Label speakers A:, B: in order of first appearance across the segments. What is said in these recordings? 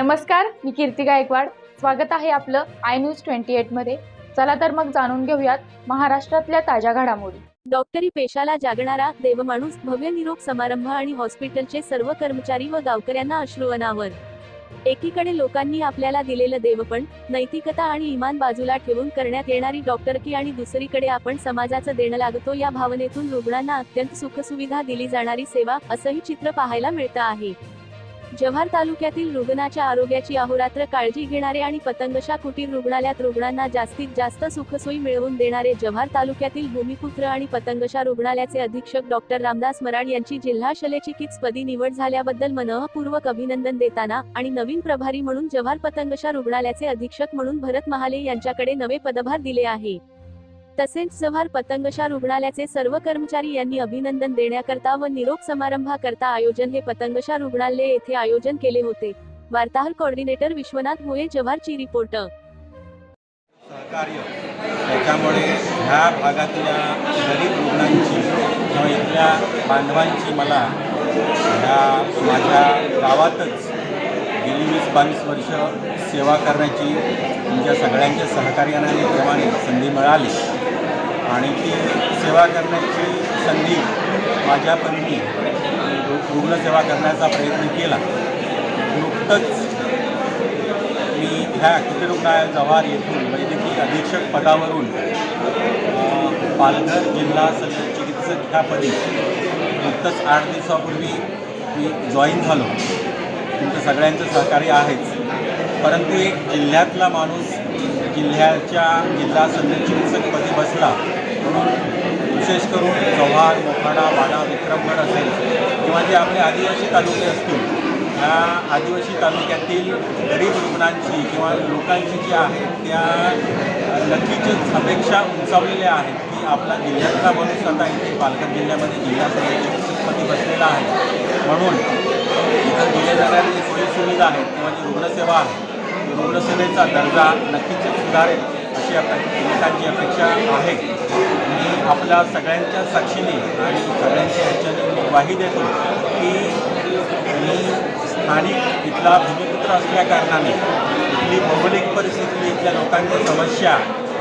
A: नमस्कार मी कीर्ती गायकवाड. स्वागत आहे आपलं आय न्यूज ट्वेंटी एटमध्ये चला तर मग जाणून घेऊयात महाराष्ट्रातल्या ताज्या घडामोडी.
B: डॉक्टरी पेशाला जागणारा देवमाणूस भव्य निरोप समारंभ आणि हॉस्पिटलचे सर्व कर्मचारी व गावकऱ्यांना अश्रू अनावर एकीकडे लोकांनी आपल्याला दिलेलं देवपण नैतिकता आणि इमान बाजूला ठेवून करण्यात येणारी डॉक्टरकी आणि दुसरीकडे आपण समाजाचं देणं लागतो या भावनेतून रुग्णांना अत्यंत सुखसुविधा दिली जाणारी सेवा असंही चित्र पाहायला मिळतं आहे. जव्हार तालुक्यातील रुग्णाच्या आरोग्याची अहोरात्र काळजी घेणारे आणि पतंगशा कुटीर रुग्णालयात रुग्णांना जास्तीत जास्त सुखसोयी मिळवून देणारे जव्हार तालुक्यातील भूमिपुत्र आणि पतंगशा रुग्णालयाचे अधीक्षक डॉक्टर रामदास मराड यांची जिल्हा शल्यचिकित्सपदी निवड झाल्याबद्दल मनःपूर्वक अभिनंदन देताना आणि नवीन प्रभारी म्हणून जव्हार पतंगशा रुग्णालयाचे अधीक्षक म्हणून भरत महाले यांच्याकडे नवे पदभार दिले आहे. तसेच जव्हार पतंगशा रुग्णालयाचे सर्व कर्मचारी यांनी अभिनंदन देण्याकरता व निरोप समारंभाकरता आयोजन हे पतंगशा रुग्णालय येथे आयोजन केले होते. वार्ताहर कोऑर्डिनेटर विश्वनाथ मुळे जव्हारची रिपोर्ट.
C: सहकार्य. त्याच्यामुळे ह्या भागातल्या गरीब रुग्णांची किंवा इथल्या बांधवांची मला ह्या माझ्या गावातच गेली वीस बावीस वर्ष सेवा करण्याची तुमच्या सगळ्यांच्या सहकार्याने आणि प्रेमाने संधी मिळाली. आणि ती सेवा करण्याची संधी माझ्या परीने रुग्णसेवा करण्याचा प्रयत्न केला. नुकतंच मी ह्या कुटीर रुग्णालय जव्हार येथून वैद्यकीय अधीक्षक पदावरून पालघर जिल्हा शल्यचिकित्सक ह्यापदी ह्या पदी नुकतंच आठ दिवसापूर्वी मी जॉईन झालो. तुमचं सगळ्यांचं सहकार्य आहेच. परंतु एक जिल्ह्यातला माणूस जिल्ह्याच्या जिल्हा शल्यचिकित्सकपदी बसला विशेष करून चव्हाण मोखाडा वाडा विक्रमगड असेल किंवा जे आपले आदिवासी तालुके असतील ह्या आदिवासी तालुक्यातील गरीब रुग्णांची किंवा लोकांची जी आहे त्या नक्कीच अपेक्षा उंचावलेल्या आहेत की आपला जिल्ह्यातला माणूस आता इथे पालघर जिल्ह्यामध्ये जिल्हा चिकित्सकपदी बसलेला आहे. म्हणून इथं दिल्या जाणाऱ्या जी सोयीसुविधा आहेत किंवा जी रुग्णसेवा आहे रुग्णसेवेचा दर्जा नक्कीच सुधारेल अशी अपेक्षा लोकांची अपेक्षा आहे. आपल्या सगळ्यांच्या साक्षीने आणि सगळ्यांच्या ह्याच्याने ग्वाही देतो की मी स्थानिक इथला भूमिपुत्र असल्या कारणाने इथली भौगोलिक परिस्थिती इथल्या लोकांच्या समस्या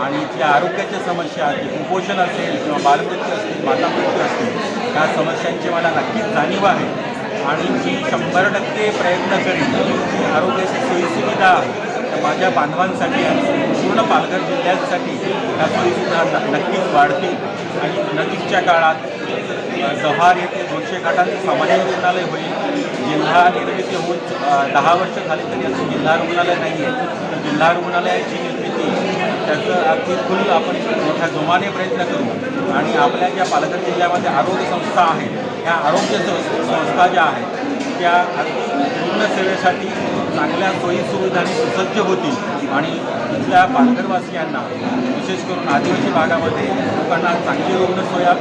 C: आणि इथल्या आरोग्याच्या समस्या कुपोषण असेल किंवा बालमृत्यू असतील मातामृत्यू असतील या समस्यांची मला नक्कीच जाणीव आहे. आणि मी शंभर टक्के प्रयत्न करीन की आरोग्याची सोयीसुविधा माझ्या बांधवांसाठी आणि संपूर्ण पालघर जिल्ह्यासाठी त्या सोयीसुद्धा नक्कीच वाढतील. आणि नजीकच्या काळात जव्हार येथे दोनशे खाटांचं सामान्य रुग्णालय होईल. जिल्हा निर्मिती होऊन दहा वर्ष झाली तरी असं जिल्हा रुग्णालय नाही आहे तर जिल्हा रुग्णालयाची निर्मिती त्याचं अगदी फुल आपण मोठ्या जोमाने प्रयत्न करू. आणि आपल्या ज्या पालघर जिल्ह्यामध्ये आरोग्य संस्था आहेत ह्या आरोग्य संस्था ज्या आहेत त्या रुग्णसेवेसाठी चांगल्या सोयीसुविधांनी सुसज्ज होतील. आणि इथल्या पालघरवासियांना विशेष करून आदिवासी भागामध्ये लोकांना चांगली रुग्णसोया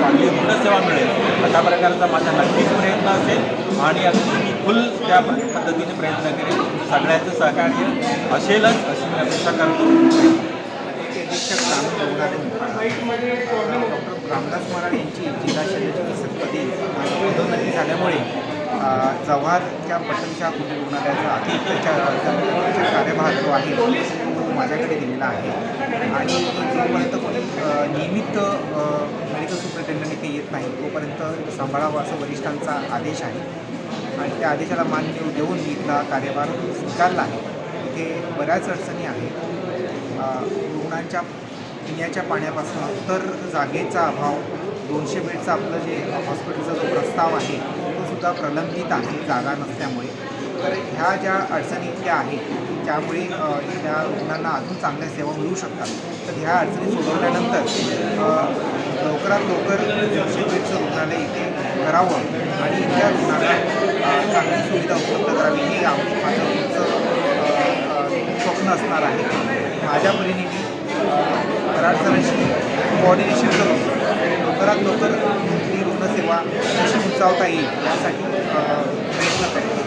C: चांगली रुग्णसेवा मिळेल. अशा प्रकारचा माझा नक्कीच प्रयत्न असेल आणि अगदी मी फुल त्या पद्धतीने प्रयत्न करेन. सगळ्यांचं सहकार्य असेलच अशी मी अपेक्षा करतो.
D: डॉक्टर रामदास महाराज यांची जिल्हा शल्य चिकित्सकपदी पदोन्नती झाल्यामुळे जव्हारच्या पटनच्या कुठे रुग्णालयाचा अतिरिक्तच्या अतिरिक्त कार्यभार जो आहे तो माझ्याकडे दिलेला आहे. आणि जोपर्यंत कोणी नियमित मेडिकल सुप्रिटेंडंट इथे येत नाही तोपर्यंत सांभाळावा असं वरिष्ठांचा आदेश आहे. आणि त्या आदेशाला मान देऊन मी इथला कार्यभार स्वीकारला आहे. इथे बऱ्याच अडचणी आहेत. रुग्णांच्या पिण्याच्या पाण्यापासून तर जागेचा अभाव दोनशे बेडचा आपलं जे हॉस्पिटलचा जो प्रस्ताव आहे सुद्धा प्रलंबित आहे जागा नसल्यामुळे. तर ह्या ज्या अडचणी इथल्या आहेत त्यामुळे त्या रुग्णांना अजून चांगल्या सेवा मिळू शकतात. तर ह्या अडचणी सोडवल्यानंतर लवकरात लवकर दोनशे रुग्णालय इथे करावं आणि इथल्या रुग्णांना चांगली सुविधा उपलब्ध करावी हे आम माझं रुग्णचं स्वप्न असणार आहे. माझ्या परीने मी कराडसरांशी कोऑर्डिनेशन करून लवकरात लवकर ही सेवा कशी उंचावता येईल यासाठी प्रयत्न करेल